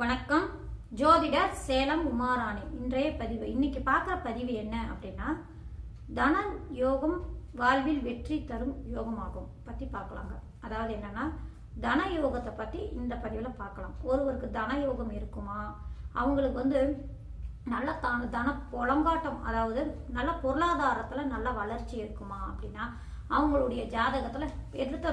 வணக்கம். ஜோதிடர் சேலம் உமாராணி. இன்றைய பதிவு. இன்னைக்கு பார்க்குற பதிவு என்ன அப்படின்னா தன யோகம் வாழ்வில் வெற்றி தரும் யோகமாகும். பற்றி பார்க்கலாங்க. அதாவது என்னன்னா தன யோகத்தை பற்றி இந்த பதிவில் பார்க்கலாம். ஒருவருக்கு தன யோகம் இருக்குமா? அவங்களுக்கு வந்து நல்ல தன தன புலங்காட்டம் அதாவது நல்ல பொருளாதாரத்தில் நல்ல வளர்ச்சி இருக்குமா அப்படின்னா அவங்களுடைய ஜாதகத்தில் எடுத்த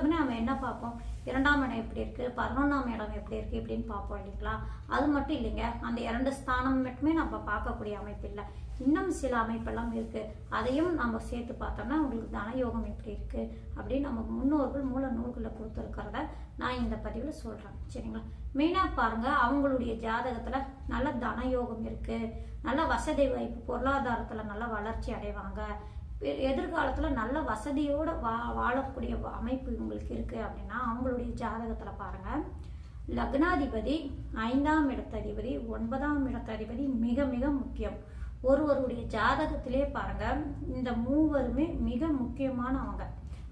என்ன பார்ப்போம். இரண்டாம் இடம் எப்படி இருக்குது பதினொன்றாம் இடம் எப்படி இருக்குது இப்படின்னு பார்ப்போம் இல்லைங்களா? அது மட்டும் இல்லைங்க. அந்த இரண்டு ஸ்தானம் மட்டுமே நம்ம பார்க்கக்கூடிய அமைப்பு இல்லை. இன்னும் சில அமைப்பெல்லாம் இருக்குது அதையும் நம்ம சேர்த்து பார்த்தோம்னா உங்களுக்கு தனயோகம் எப்படி இருக்குது அப்படின்னு நம்ம முன்னோர்கள் மூல நூல்களில் கொடுத்துருக்கிறத நான் இந்த பதிவில் சொல்கிறேன் சரிங்களா? மெயினாக பாருங்கள் அவங்களுடைய ஜாதகத்தில் நல்ல தனயோகம் இருக்குது நல்ல வசதி வாய்ப்பு பொருளாதாரத்தில் நல்ல வளர்ச்சி அடைவாங்க. எதிர்காலத்தில் நல்ல வசதியோடு வா வாழக்கூடிய அமைப்பு இவங்களுக்கு இருக்குது அப்படின்னா அவங்களுடைய ஜாதகத்தில் பாருங்க. லக்னாதிபதி ஐந்தாம் இடத்ததிபதி ஒன்பதாம் இடத்ததிபதி மிக மிக முக்கியம். ஒருவருடைய ஜாதகத்திலே பாருங்க இந்த மூவருமே மிக முக்கியமானவங்க.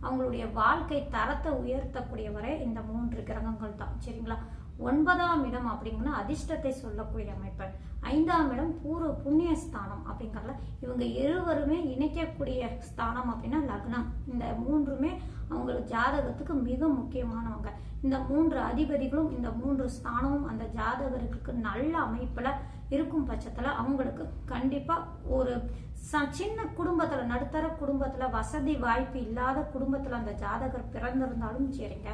அவங்களுடைய வாழ்க்கை தரத்தை உயர்த்தக்கூடியவரே இந்த மூன்று கிரகங்கள் தான் சரிங்களா? ஒன்பதாம் இடம் அப்படிங்கன்னா அதிர்ஷ்டத்தை சொல்லக்கூடிய அமைப்பு. ஐந்தாம் இடம் பூர்வ புண்ணிய ஸ்தானம் அப்படிங்கறதுல இவங்க இருவருமே இணைக்கக்கூடிய ஸ்தானம் அப்படின்னா லக்னம். இந்த மூன்றுமே அவங்களுக்கு ஜாதகத்துக்கு மிக முக்கியமானவங்க. இந்த மூன்று அதிபதிகளும் இந்த மூன்று ஸ்தானமும் அந்த ஜாதகருக்கு நல்ல அமைப்புல இருக்கும் பட்சத்துல அவங்களுக்கு கண்டிப்பா ஒரு சின்ன குடும்பத்துல நடுத்தர குடும்பத்துல வசதி வாய்ப்பு இல்லாத குடும்பத்துல அந்த ஜாதகர் பிறந்திருந்தாலும் சரிங்க.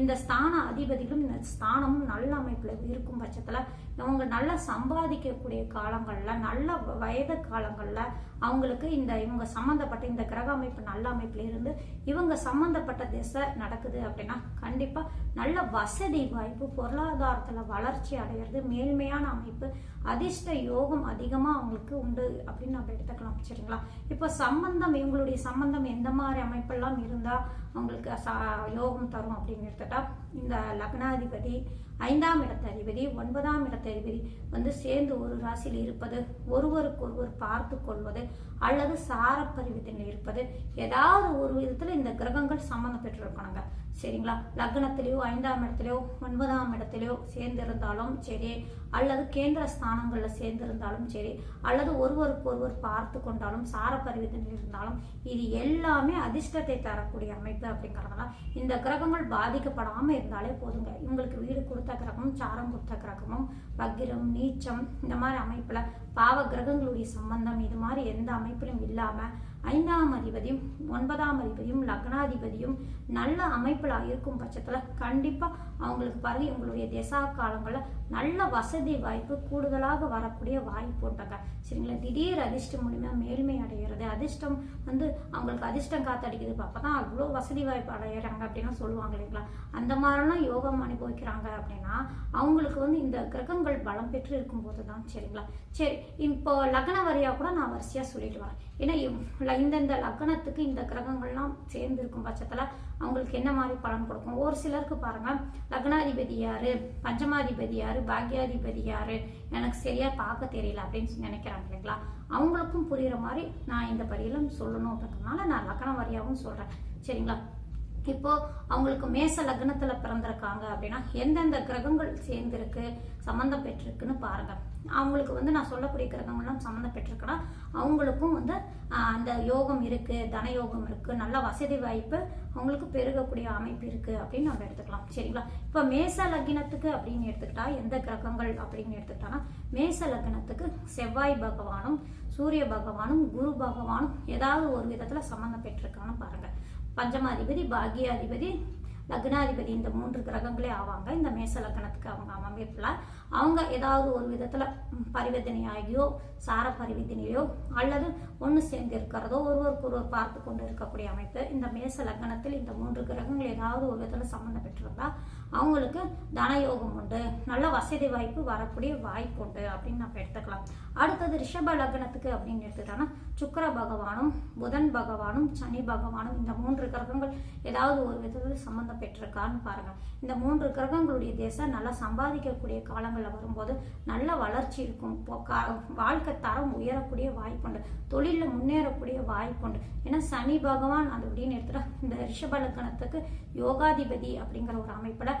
இந்த ஸ்தான அதிபதிகளும் இந்த ஸ்தானமும் நல்ல அமைப்புல இருக்கும் பட்சத்துல அவங்க நல்லா சம்பாதிக்கக்கூடிய காலங்கள்ல நல்ல வயது காலங்கள்ல அவங்களுக்கு இந்த இவங்க சம்பந்தப்பட்ட இந்த கிரக அமைப்பு நல்ல அமைப்புல இருந்து இவங்க சம்பந்தப்பட்ட திசை நடக்குது அப்படின்னா கண்டிப்பா நல்ல வசதி வாய்ப்பு பொருளாதாரத்துல வளர்ச்சி அடையிறது மேல்மையான அமைப்பு அதிர்ஷ்ட யோகம் அதிகமா அவங்களுக்கு உண்டு அப்படின்னு நம்ம எடுத்துக்கலாம். சரிங்களா இப்போ சம்பந்தம் இவங்களுடைய சம்பந்தம் எந்த மாதிரி அமைப்பெல்லாம் இருந்தால் அவங்களுக்கு சா யோகம் தரும் அப்படின்னு எடுத்துட்டா இந்த லக்னாதிபதி ஐந்தாம் இடத்த அதிபதி ஒன்பதாம் இடத்த அதிபதி வந்து சேர்ந்து ஒரு ராசியில் இருப்பது ஒருவருக்கொருவர் பார்த்து கொள்வது அல்லது சாரப்பரிவத்தில் இருப்பது ஏதாவது ஒரு விதத்தில் இந்த கிரகங்கள் சம்மந்தம் பெற்றிருக்கணுங்க. சரிங்களா? லக்னத்திலேயோ ஐந்தாம் இடத்துலையோ ஒன்பதாம் இடத்துலையோ சேர்ந்திருந்தாலும் சரி அல்லது கேந்திர ஸ்தானங்களில் சேர்ந்திருந்தாலும் சரி அல்லது ஒருவருக்கு ஒருவர் பார்த்து கொண்டாலும் சார பரிவர்த்தனை இருந்தாலும் இது எல்லாமே அதிர்ஷ்டத்தை தரக்கூடிய அமைப்பு அப்படிங்கிறதுனால இந்த கிரகங்கள் பாதிக்கப்படாமல் இருந்தாலே போதுங்க. இவங்களுக்கு வீடு கொடுத்த கிரகமும் சாரம் கொடுத்த கிரகமும் வக்கிரம் நீச்சம் இந்த மாதிரி அமைப்பில் பாவ கிரகங்களுடைய சம்பந்தம் இது மாதிரி எந்த அமைப்பிலும் இல்லாமல் ஐந்தாம் அதிபதியும் ஒன்பதாம் அதிபதியும் லக்னாதிபதியும் நல்ல அமைப்பில் இருக்கும் பட்சத்தில் கண்டிப்பாக அவங்களுக்கு பாருங்க இவங்களுடைய திசா காலங்களில் நல்ல வசதி வாய்ப்பு கூடுதலாக வரக்கூடிய வாய்ப்பு உண்டுங்க. சரிங்களா? திடீர் அதிர்ஷ்டம் மூலிமா மேல்மை அடைகிறது அதிர்ஷ்டம் வந்து அவங்களுக்கு அதிர்ஷ்டம் காத்தடிக்குது. அப்பதான் அவ்வளோ வசதி வாய்ப்பு அடையிறாங்க அப்படின்னு சொல்லுவாங்க இல்லைங்களா? அந்த மாதிரிலாம் யோகம் அனுபவிக்கிறாங்க அப்படின்னா அவங்களுக்கு வந்து இந்த கிரகங்கள் பலம் பெற்று இருக்கும்போது தான் சரிங்களா? சரி இப்போ லக்ன வரியாக கூட நான் வரிசையாக சொல்லிட்டு வரேன். ஏன்னா இந்தந்த லக்னத்துக்கு இந்த கிரகங்கள்லாம் சேர்ந்து இருக்கும் பட்சத்தில் அவங்களுக்கு என்ன மாதிரி பலன் கொடுக்கும்? ஒரு சிலருக்கு பாருங்க லக்னாதிபதி யாரு? பஞ்சமாதிபதி யாரு? பாக்யாதிபதி யாரு? எனக்கு சரியா பார்க்க தெரியல அப்படின்னு நினைக்கிறாங்க இல்லைங்களா? அவங்களுக்கும் புரியுற மாதிரி நான் இந்த பதியிலும் சொல்லணும் அப்படின்றதுனால நான் லக்ன வரியாகவும் சொல்றேன். சரிங்களா? இப்போ அவங்களுக்கு மேச லக்னத்துல பிறந்திருக்காங்க அப்படின்னா எந்தெந்த கிரகங்கள் சேர்ந்திருக்கு சம்மந்தம் பெற்றிருக்குன்னு பாருங்க. அவங்களுக்கு வந்து நான் சொல்லக்கூடிய கிரகங்கள்லாம் சம்மந்தம் பெற்றிருக்குன்னா அவங்களுக்கும் வந்து அந்த யோகம் இருக்குது தன யோகம் இருக்குது நல்ல வசதி வாய்ப்பு அவங்களுக்கு பெருகக்கூடிய அமைப்பு இருக்குது அப்படின்னு நம்ம எடுத்துக்கலாம். சரிங்களா? இப்போ மேச லக்னத்துக்கு அப்படின்னு எடுத்துக்கிட்டா எந்த கிரகங்கள் அப்படின்னு எடுத்துக்கிட்டோன்னா மேச லக்னத்துக்கு செவ்வாய் பகவானும் சூரிய பகவானும் குரு பகவானும் ஏதாவது ஒரு விதத்தில் சம்மந்தம் பெற்றிருக்கான்னு பாருங்கள் பஞ்சமாதிபதி பாகியாதிபதி லக்னாதிபதி இந்த மூன்று கிரகங்களே ஆவாங்க. இந்த மேச லக்னத்துக்கு அவங்க அமைப்பில் அவங்க ஏதாவது ஒரு விதத்துல பரிவர்த்தனையாகியோ சார பரிவர்த்தனையோ அல்லது ஒன்று சேர்ந்து இருக்கிறதோ ஒருவருக்கு ஒருவர் பார்த்து கொண்டு இருக்கக்கூடிய அமைப்பு இந்த மேச லக்னத்தில் இந்த மூன்று கிரகங்கள் ஏதாவது ஒரு விதத்துல சம்மந்தம் அவங்களுக்கு தனயோகம் உண்டு. நல்ல வசதி வாய்ப்பு வரக்கூடிய வாய்ப்பு உண்டு அப்படின்னு நம்ம எடுத்துக்கலாம். அடுத்தது ரிஷப லக்னத்துக்கு அப்படின்னு எடுத்துட்டோம்னா சுக்கர பகவானும் புதன் பகவானும் சனி பகவானும் இந்த மூன்று கிரகங்கள் ஏதாவது ஒரு விதத்தில் சம்பந்தம் பெற்றிருக்கான்னு பாருங்க. இந்த மூன்று கிரகங்களுடைய தேசம் நல்லா சம்பாதிக்கக்கூடிய காலங்களில் வரும்போது நல்ல வளர்ச்சி இருக்கும். வாழ்க்கை தரம் உயரக்கூடிய வாய்ப்புண்டு தொழிலில் முன்னேறக்கூடிய வாய்ப்புண்டு ஏன்னா சனி பகவான் அது அப்படின்னு எடுத்துட்டா இந்த ரிஷப லக்னத்துக்கு யோகாதிபதி அப்படிங்கிற ஒரு அமைப்பில்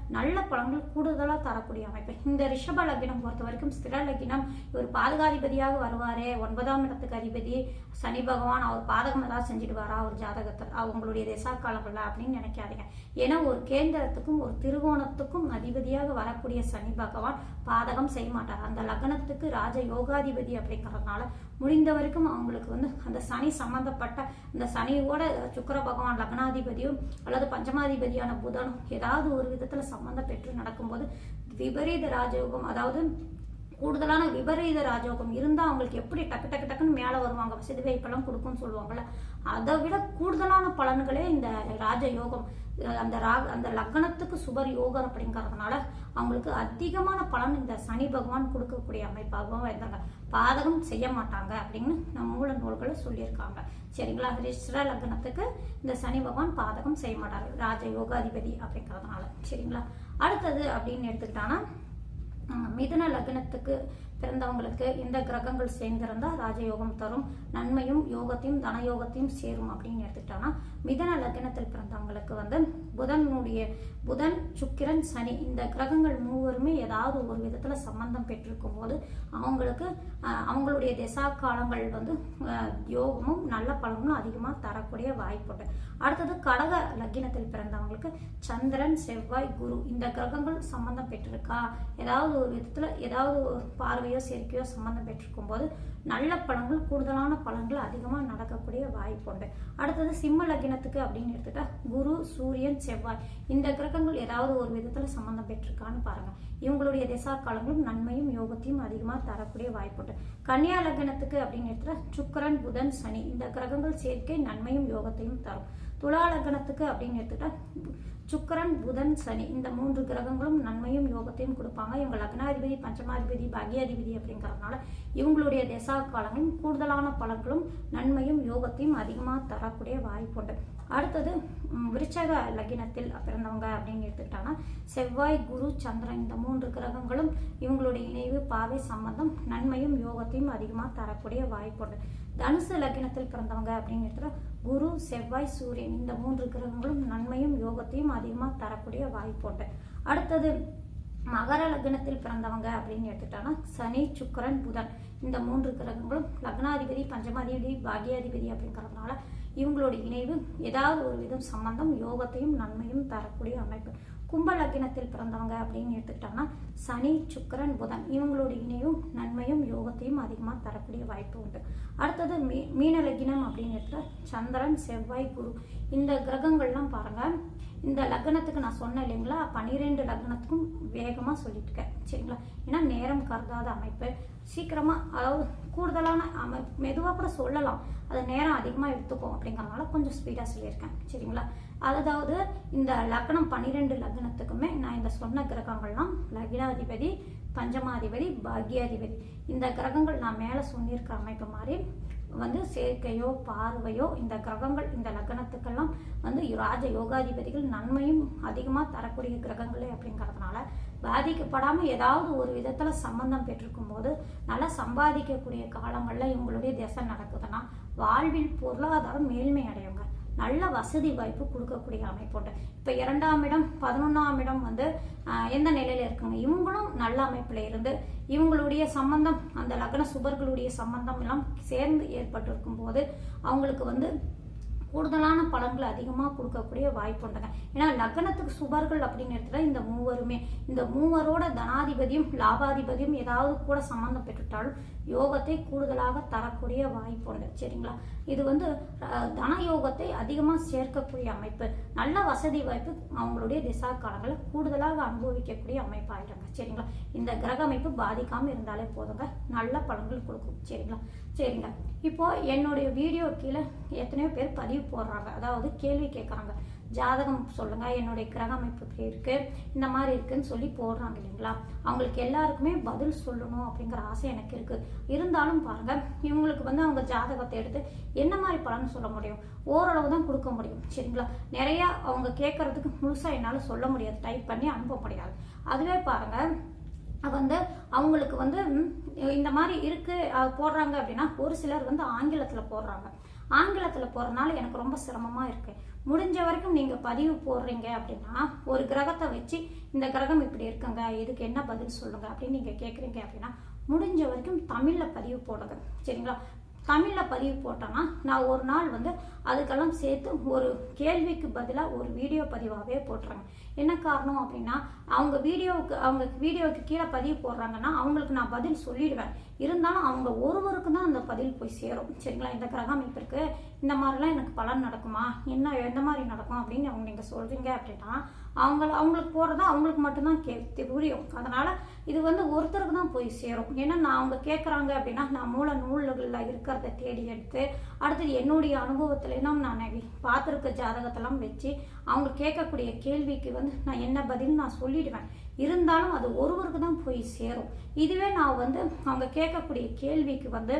நல்ல பலன்கள் கூடுதலாக தரக்கூடிய அமைப்பு. இந்த ரிஷப லக்னம் பொறுத்த வரைக்கும் ஸ்திர லக்னம் இவர் பாதகாதிபதியாக வருவாரே. ஒன்பதாம் இடத்துக்கு அதிபதி. சனி பகவான் அவர் பாதகம் ஏதாவது செஞ்சுடுவாரா? அவர் ஜாதகத்தில் அவங்களுடைய திசா காலங்களில் அப்படின்னு நினைக்காதீங்க. ஏன்னா ஒரு கேந்திரத்துக்கும் ஒரு திருவோணத்துக்கும் அதிபதியாக வரக்கூடிய சனி பகவான் பாதகம் செய்ய மாட்டார். அந்த லக்னத்துக்கு ராஜ யோகாதிபதி அப்படிங்கிறதுனால முடிந்த வரைக்கும் அவங்களுக்கு வந்து அந்த சனி சம்பந்தப்பட்ட இந்த சனியோட சுக்கர பகவான் லக்னாதிபதியும் அல்லது பஞ்சமாதிபதியான புதனும் ஏதாவது ஒரு விதத்துல சம்பந்தம் பெற்று நடக்கும்போது விபரீத ராஜயோகம் அதாவது கூடுதலான விபரீத ராஜயோகம் இருந்தால் அவங்களுக்கு எப்படி டக்கு டக்கு டக்குன்னு மேலே வருவாங்க? வசதி வாய்ப்பெல்லாம் கொடுக்கும்னு சொல்லுவாங்கள்ல அதை விட கூடுதலான பலன்களே இந்த ராஜயோகம் அந்த ராக அந்த லக்னத்துக்கு சுபர் யோகம் அப்படிங்கிறதுனால அவங்களுக்கு அதிகமான பலன் இந்த சனி பகவான் கொடுக்கக்கூடிய அமைப்பாகவும் இருந்தாங்க. பாதகம் செய்ய மாட்டாங்க அப்படின்னு நம்ம மூல நூல்களை சொல்லியிருக்காங்க. சரிங்களா? ரிஷ்ர லக்னத்துக்கு இந்த சனி பகவான் பாதகம் செய்ய மாட்டார். ராஜ யோகாதிபதி அப்படிங்கிறதுனால. சரிங்களா? அடுத்தது அப்படின்னு எடுத்துக்கிட்டாங்கன்னா மிதுன லக்னத்துக்கு பிறந்தவங்களுக்கு இந்த கிரகங்கள் சேர்ந்திருந்தா ராஜயோகம் தரும். நன்மையும் யோகத்தையும் தனயோகத்தையும் சேரும் அப்படின்னு எடுத்துக்கிட்டோம்னா மிதன லக்னத்தில் பிறந்தவங்களுக்கு வந்து புதனுடைய புதன் சுக்கிரன் சனி இந்த கிரகங்கள் மூவருமே ஏதாவது ஒரு விதத்துல சம்பந்தம் பெற்றிருக்கும் போது அவங்களுக்கு அவங்களுடைய திசா காலங்கள் வந்து யோகமும் நல்ல பலனும் அதிகமாக தரக்கூடிய வாய்ப்புண்டு. அடுத்தது கடக லக்கினத்தில் பிறந்தவங்களுக்கு சந்திரன் செவ்வாய் குரு இந்த கிரகங்கள் சம்பந்தம் பெற்றிருக்கா? ஏதாவது ஒரு விதத்துல ஏதாவது ஒரு பார்வையோ சேர்க்கையோ சம்பந்தம் பெற்றிருக்கும் போது நல்ல பலன்கள் கூடுதலான பலன்கள் அதிகமாக நடக்கக்கூடிய வாய்ப்புண்டு அடுத்தது சிம்ம லக்கினத்துக்கு அப்படின்னு எடுத்துட்டா குரு சூரியன் செவ்வாய் இந்த கிரகங்கள் ஏதாவது ஒரு விதத்துல சம்பந்தம் பெற்றிருக்கான்னு பாருங்க. இவங்களுடைய திசா காலங்களும் நன்மையும் யோகத்தையும் அதிகமாக தரக்கூடிய வாய்ப்புண்டு கன்னியா லக்னத்துக்கு அப்படின்னு எடுத்துட்டா சுக்கிரன் புதன் சனி இந்த கிரகங்கள் சேர்க்கை நன்மையும் யோகத்தையும் தரும். துலா லக்னத்துக்கு அப்படின்னு எடுத்துட்டா சுக்கிரன் புதன் சனி இந்த மூன்று கிரகங்களும் நன்மையும் யோகத்தையும் கொடுப்பாங்க. இவங்க லக்னாதிபதி பஞ்சமாதிபதி பாக்யாதிபதி அப்படிங்கறதுனால இவங்களுடைய தசா காலங்களும் கூடுதலான பலன்களும் நன்மையும் யோகத்தையும் அதிகமாக தரக்கூடிய வாய்ப்புண்டு அடுத்தது விருச்சக லக்கினத்தில் பிறந்தவங்க அப்படின்னு எடுத்துக்கிட்டாங்கன்னா செவ்வாய் குரு சந்திரன் இந்த மூன்று கிரகங்களும் இவங்களுடைய இணைவு பாவை சம்பந்தம் நன்மையும் யோகத்தையும் அதிகமாக தரக்கூடிய வாய்ப்புண்டு தனுசு லக்கினத்தில் பிறந்தவங்க அப்படின்னு எடுத்துட்டா குரு செவ்வாய் சூரியன் இந்த மூன்று கிரகங்களும் நன்மையும் யோகத்தையும் அதிகமாக தரக்கூடிய வாய்ப்புண்டு அடுத்தது மகர லக்னத்தில் பிறந்தவங்க அப்படின்னு எடுத்துட்டாங்கன்னா சனி சுக்கரன் புதன் இந்த மூன்று கிரகங்களும் லக்னாதிபதி பஞ்சமாதிபதி பாகியாதிபதி அப்படிங்கிறதுனால இவங்களுடைய இணைவு ஏதாவது ஒரு விதம் சம்பந்தம் யோகத்தையும் நன்மையும் தரக்கூடிய அமைப்பு. கும்ப லக்கினத்தில் பிறந்தவங்க அப்படின்னு எடுத்துக்கிட்டோம்னா சனி சுக்கிரன் புதன் இவங்களோட இணைவும் நன்மையும் யோகத்தையும் அதிகமாக தரக்கூடிய வாய்ப்பு உண்டு. அடுத்தது மீ மீன லக்கினம் அப்படின்னு எடுத்துட்டா சந்திரன் செவ்வாய் குரு. இந்த கிரகங்கள்லாம் பாருங்கள் இந்த லக்னத்துக்கு நான் சொன்னேன் இல்லைங்களா? பன்னிரெண்டு லக்னத்துக்கும் வேகமாக சொல்லிட்டு இருக்கேன். சரிங்களா? ஏன்னா நேரம் கருதாத அமைப்பு. சீக்கிரமாக அதாவது கூடுதலான அமை மெதுவாக கூட சொல்லலாம். அது நேரம் அதிகமாக எடுத்துக்கும் அப்படிங்கறதுனால கொஞ்சம் ஸ்பீடாக சொல்லியிருக்கேன். சரிங்களா? அதாவது இந்த லக்னம் பன்னிரெண்டு லக்னத்துக்குமே நான் இந்த சொன்ன கிரகங்கள்லாம் லக்னாதிபதி பஞ்சமாதிபதி பாக்யாதிபதி. இந்த கிரகங்கள் நான் மேலே சொல்லியிருக்கிற அமைப்பு மாதிரி வந்து சேர்க்கையோ பார்வையோ இந்த கிரகங்கள் இந்த லக்னத்துக்கெல்லாம் வந்து ராஜ யோகாதிபதிகள் நன்மையும் அதிகமாக தரக்கூடிய கிரகங்களே அப்படிங்கிறதுனால பாதிக்கப்படாமல் ஏதாவது ஒரு விதத்தில் சம்பந்தம் பெற்றிருக்கும் போது நல்லா சம்பாதிக்கக்கூடிய காலங்களில் இவங்களுடைய திசை நடக்குதுன்னா வாழ்வில் பொருளாதாரம் மேல்மை அடையுங்க. நல்ல வசதி வாய்ப்பு கொடுக்கக்கூடிய அமைப்புண்டு இப்போ இரண்டாம் இடம் பதினொன்றாம் இடம் வந்து எந்த நிலையில இருக்குங்க? இவங்களும் நல்ல அமைப்பில் இருந்து இவங்களுடைய சம்பந்தம் அந்த லக்ன சுபர்களுடைய சம்பந்தம் எல்லாம் சேர்ந்து ஏற்பட்டிருக்கும் போது அவங்களுக்கு வந்து கூடுதலான பலன்களை அதிகமாக கொடுக்கக்கூடிய வாய்ப்பு உண்டுங்க. ஏன்னா லக்னத்துக்கு சுபர்கள் அப்படின்னு எடுத்துட்டா இந்த மூவருமே. இந்த மூவரோட தனாதிபதியும் லாபாதிபதியும் ஏதாவது கூட சம்பந்தம் பெற்றுட்டாலும் யோகத்தை கூடுதலாக தரக்கூடிய வாய்ப்பு சரிங்களா? இது வந்து தன யோகத்தை அதிகமாக சேர்க்கக்கூடிய அமைப்பு. நல்ல வசதி வாய்ப்பு அவங்களுடைய திசா காலங்களில் கூடுதலாக அனுபவிக்கக்கூடிய அமைப்பாயிடுங்க. சரிங்களா? இந்த கிரக அமைப்பு பாதிக்காமல் இருந்தாலே போதுங்க. நல்ல பலன்கள் கொடுக்கும். சரிங்களா? சரிங்க. இப்போ என்னுடைய வீடியோ கீழே எத்தனையோ பேர் பதிவு போடுறாங்க. அதாவது கேள்வி கேட்குறாங்க ஜாதகம் சொல்லுங்க என்னுடைய கிரக அமைப்பு இப்படி இருக்கு இந்த மாதிரி இருக்குன்னு சொல்லி போடுறாங்க இல்லைங்களா? அவங்களுக்கு எல்லாருக்குமே பதில் சொல்லணும் அப்படிங்கிற ஆசை எனக்கு இருக்கு. இருந்தாலும் பாருங்க இவங்களுக்கு வந்து அவங்க ஜாதகத்தை எடுத்து என்ன மாதிரி பலன் சொல்ல முடியும்? ஓரளவு தான் கொடுக்க முடியும் சரிங்களா? நிறைய அவங்க கேட்கறதுக்கு முழுசா என்னால் சொல்ல முடியாது டைப் பண்ணி அனுப்ப முடியாது. அதுவே பாருங்க வந்து அவங்களுக்கு வந்து இந்த மாதிரி இருக்குது போடுறாங்க அப்படின்னா ஒரு சிலர் வந்து ஆங்கிலத்தில் போடுறாங்க. ஆங்கிலத்தில் போகிறனால எனக்கு ரொம்ப சிரமமாக இருக்கு. முடிஞ்ச வரைக்கும் நீங்கள் பதிவு போடுறீங்க அப்படின்னா ஒரு கிரகத்தை வச்சு இந்த கிரகம் இப்படி இருக்குங்க இதுக்கு என்ன பதில் சொல்லுங்க அப்படின்னு நீங்கள் கேட்குறீங்க அப்படின்னா முடிஞ்ச வரைக்கும் தமிழில் பதிவு போடுங்க. சரிங்களா? தமிழில் பதிவு போட்டோன்னா நான் ஒரு நாள் வந்து அதுக்கெல்லாம் சேர்த்து ஒரு கேள்விக்கு பதிலாக ஒரு வீடியோ பதிவாகவே போடுறாங்க என்ன காரணம் அப்படின்னா அவங்க வீடியோவுக்கு அவங்க வீடியோவுக்கு கீழே பதிவு போடுறாங்கன்னா அவங்களுக்கு நான் பதில் சொல்லிடுவேன். இருந்தாலும் அவங்க ஒருவருக்கு தான் அந்த பதில் போய் சேரும். சரிங்களா? இந்த கிரக இருக்குது இந்த மாதிரிலாம் எனக்கு பலன் நடக்குமா? என்ன எந்த மாதிரி நடக்கும் அப்படின்னு அவங்க நீங்கள் சொல்கிறீங்க அப்படின்னா அவங்க அவங்களுக்கு போகிறதா அவங்களுக்கு மட்டும்தான் கே புரியும் அதனால் இது வந்து ஒருத்தருக்கு தான் போய் சேரும். ஏன்னா நான் அவங்க கேட்குறாங்க அப்படின்னா நான் மூல நூல்களில் இருக்கிறத தேடி எடுத்து அடுத்தது என்னுடைய அனுபவத்துலாம் நான் பார்த்துருக்க ஜாதகத்தெல்லாம் வச்சு அவங்க கேட்கக்கூடிய கேள்விக்கு வந்து நான் என்ன பதில் நான் சொல்லிடுவேன். இருந்தாலும் அது ஒருவருக்கு தான் போய் சேரும். இதுவே நான் வந்து அவங்க கேட்கக்கூடிய கேள்விக்கு வந்து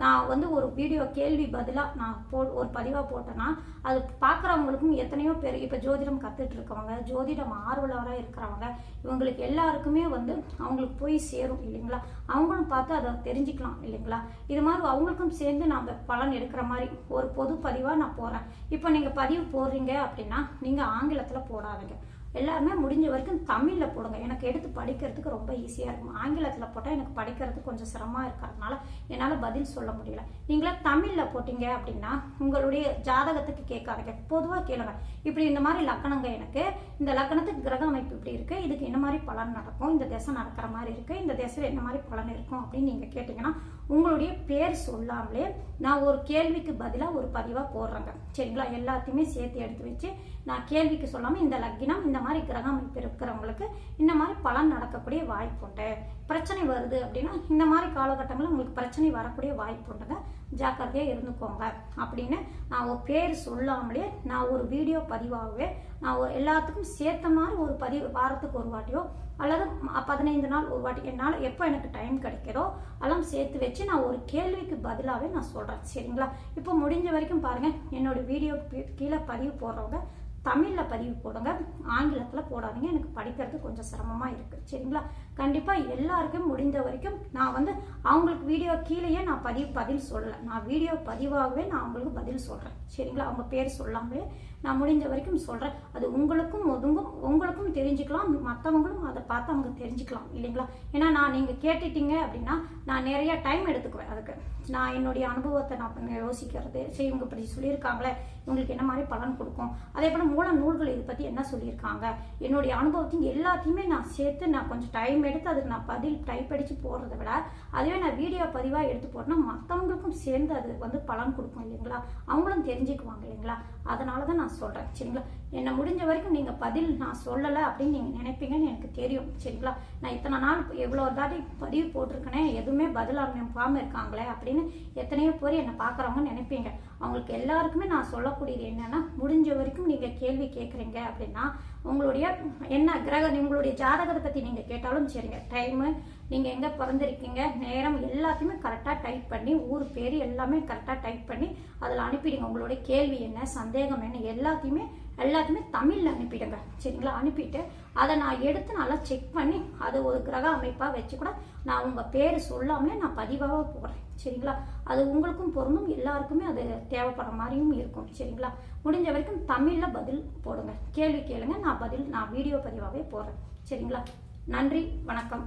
நான் வந்து ஒரு வீடியோ கேள்வி பதிலாக நான் போ ஒரு பதிவாக போட்டேன்னா அது பார்க்குறவங்களுக்கும் எத்தனையோ பேர் இப்போ ஜோதிடம் கற்றுட்டு இருக்கவங்க ஜோதிடம் ஆர்வலராக இருக்கிறவங்க இவங்களுக்கு எல்லாருக்குமே வந்து அவங்களுக்கு போய் சேரும் இல்லைங்களா? அவங்களும் பார்த்து அதை தெரிஞ்சுக்கலாம் இல்லைங்களா? இது மாதிரி அவங்களுக்கும் சேர்ந்து நம்ம பலன் எடுக்கிற மாதிரி ஒரு பொது பதிவாக நான் போகிறேன் இப்போ நீங்கள் பதிவு போடுறீங்க அப்படின்னா நீங்கள் ஆங்கிலத்தில் போடாதீங்க. எல்லாருமே முடிஞ்ச வரைக்கும் தமிழில் போடுங்க. எனக்கு எடுத்து படிக்கிறதுக்கு ரொம்ப ஈஸியாக இருக்கும். ஆங்கிலத்தில் போட்டால் எனக்கு படிக்கிறதுக்கு கொஞ்சம் சிரமமாக இருக்கிறதுனால என்னால் பதில் சொல்ல முடியல. நீங்களே தமிழில் போட்டீங்க அப்படின்னா உங்களுடைய ஜாதகத்துக்கு கேட்காதீங்க. பொதுவாக கேளுங்க. இப்படி இந்த மாதிரி லக்கணங்க எனக்கு. இந்த லக்கணத்துக்கு கிரக அமைப்பு இப்படி இருக்குது இதுக்கு என்ன மாதிரி பலன் நடக்கும்? இந்த திசை நடக்கிற மாதிரி இருக்குது இந்த திசையில் என்ன மாதிரி பலன் இருக்கும் அப்படின்னு நீங்கள் கேட்டிங்கன்னா உங்களுடைய பேர் சொல்லாமலே நான் ஒரு கேள்விக்கு பதிலாக ஒரு பதிவாக போடுறேங்க. சரிங்களா? எல்லாத்தையுமே சேர்த்து எடுத்து வச்சு நான் கேள்விக்கு சொல்லாமல் இந்த லக்கினம் இந்த மாதிரி கிரக அமைப்பு இருக்கிறவங்களுக்கு இந்த மாதிரி பலன் நடக்கக்கூடிய வாய்ப்பு உண்டு பிரச்சனை வருது அப்படின்னா இந்த மாதிரி காலகட்டங்களில் உங்களுக்கு பிரச்சனை வரக்கூடிய வாய்ப்பு உண்டுங்க ஜாக்கிரதையாக இருந்துக்கோங்க. அப்படின்னு நான் ஒரு பேர் சொல்லாமலே நான் ஒரு வீடியோ பதிவாகவே நான் ஒரு எல்லாத்துக்கும் சேர்த்த மாதிரி ஒரு பதிவு வாரத்துக்கு ஒரு வாட்டியோ அல்லது பதினைந்து நாள் ஒரு வாட்டி என்னால் எப்போ எனக்கு டைம் கிடைக்கிறதோ அதெல்லாம் சேர்த்து வச்சு நான் ஒரு கேள்விக்கு பதிலாகவே நான் சொல்கிறேன் சரிங்களா? இப்போ முடிஞ்ச வரைக்கும் பாருங்கள் என்னோட வீடியோ கீழே பதிவு போடுறவங்க தமிழில் பதிவு போடுங்க. ஆங்கிலத்தில் போடாதீங்க. எனக்கு படிக்கிறது கொஞ்சம் சிரமமாக இருக்குது சரிங்களா? கண்டிப்பாக எல்லாருக்கும் முடிந்த வரைக்கும் நான் வந்து அவங்களுக்கு வீடியோ கீழேயே நான் பதிவு பதில் சொல்லலை. நான் வீடியோ பதிவாகவே நான் அவங்களுக்கு பதில் சொல்கிறேன் சரிங்களா? அவங்க பேர் சொல்லாமலே நான் முடிஞ்ச வரைக்கும் சொல்கிறேன் அது உங்களுக்கும் ஒதுங்கும். உங்களுக்கும் தெரிஞ்சுக்கலாம். மற்றவங்களும் அதை பார்த்து அவங்க தெரிஞ்சுக்கலாம். இல்லைங்களா? ஏன்னா நான் நீங்கள் கேட்டுட்டீங்க அப்படின்னா நான் நிறைய டைம் எடுத்துக்குவேன் அதுக்கு. நான் என்னுடைய அனுபவத்தை நான் யோசிக்கிறது சரி இவங்க இப்படி சொல்லியிருக்காங்களே இவங்களுக்கு என்ன மாதிரி பலன் கொடுக்கும்? அதே போல் மூல நூல்கள் இதை பற்றி என்ன சொல்லியிருக்காங்க? என்னுடைய அனுபவத்தையும் எல்லாத்தையுமே நான் சேர்த்து நான் கொஞ்சம் டைம் எடுத்து அதுக்கு நான் பதில் டைப் அடித்து போடுறத விட அதுவே நான் வீடியோ பதிவாக எடுத்து போட்டேன்னா மற்றவங்களுக்கும் சேர்ந்து அது வந்து பலன் கொடுக்கும் இல்லைங்களா? அவங்களும் தெரிஞ்சுக்குவாங்க இல்லைங்களா? அதனால தான் நான் சொல்கிறேன் சரிங்களா? என்னை முடிஞ்ச வரைக்கும் நீங்கள் பதில் நான் சொல்லலை அப்படின்னு நீங்கள் நினைப்பீங்கன்னு எனக்கு தெரியும் சரிங்களா? நான் இத்தனை நாள் எவ்வளோ தாட்டி பதிவு போட்டிருக்கேனே எதுவுமே பதில் அனுப்பாமல் இருக்காங்களே அப்படின்னு எத்தனையோ பேர் என்னை பார்க்குறவங்க நினைப்பீங்க. அவங்களுக்கு எல்லாருக்குமே நான் சொல்லக்கூடியது என்னென்னா முடிஞ்ச வரைக்கும் நீங்கள் கேள்வி கேட்குறீங்க அப்படின்னா உங்களுடைய என்ன கிரக உங்களுடைய ஜாதகத்தை பற்றி நீங்கள் கேட்டாலும் சரிங்க. டைமு நீங்கள் எங்கே பிறந்திருக்கீங்க? நேரம் எல்லாத்தையுமே கரெக்டாக டைப் பண்ணி ஊர் பேர் எல்லாமே கரெக்டாக டைப் பண்ணி அதில் அனுப்பிடுங்க. உங்களுடைய கேள்வி என்ன சந்தேகம் என்ன எல்லாத்தையுமே எல்லாத்தையுமே தமிழில் அனுப்பிடுங்க. சரிங்களா? அனுப்பிட்டு அதை நான் எடுத்து நல்லா செக் பண்ணி அது ஒரு கிரக அமைப்பாக வச்சு கூட நான் உங்கள் பேர் சொல்லாமலே நான் பதிவாக போடுறேன் சரிங்களா? அது உங்களுக்கும் பொருந்தும் எல்லாருக்குமே அது தேவைப்படுற மாதிரியும் இருக்கும். சரிங்களா? முடிஞ்ச வரைக்கும் தமிழில் பதில் போடுங்க. கேள்வி கேளுங்க நான் பதில் நான் வீடியோ பதிவாகவே போடுறேன். சரிங்களா? நன்றி வணக்கம்.